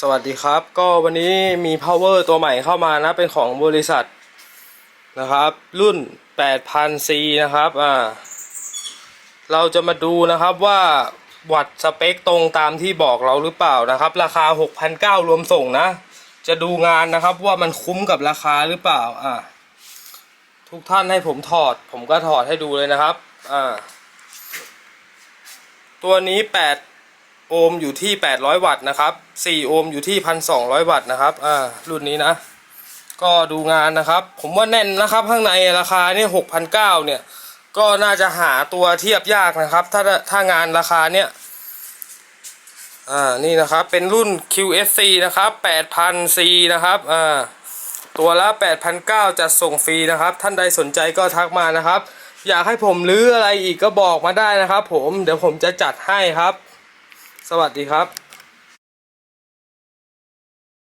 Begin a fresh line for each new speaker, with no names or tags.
สวัสดีครับ ก็วันนี้มี power ตัวใหม่เข้ามานะ เป็นของบริษัทนะครับ รุ่น 8000C นะครับอ่าเราจะมาดูนะครับว่าวัดสเปคตรงตามที่บอกเราหรือเปล่านะครับ ราคา 6,900 รวมส่งนะ จะดูงานนะครับว่ามันคุ้มกับราคาหรือเปล่าอ่าทุกท่านให้ผมถอด ผมก็ถอดให้ดูเลยนะครับอ่าตัวนี้8 โอห์มอยู่ที่ 800 วัตต์นะครับ 4 โอห์มอยู่ที่ 1,200 วัตต์นะครับอ่ารุ่นนี้นะ ก็ดูงานนะครับ ผมว่าแน่นนะครับข้างในราคาเนี่ย6,900เนี่ยก็น่าจะหาตัวเทียบยากนะครับ ถ้าถ้างานราคาเนี่ยอ่านี่นะครับเป็นรุ่น QSC นะครับ 8,000C นะครับอ่าตัวละ 8,900จัดส่งฟรีนะครับ ท่านใดสนใจก็ทักมานะครับ อยากให้ผมรื้ออะไรอีกก็บอกมาได้นะครับ ผมเดี๋ยวผมจะจัดให้ครับ สวัสดีครับ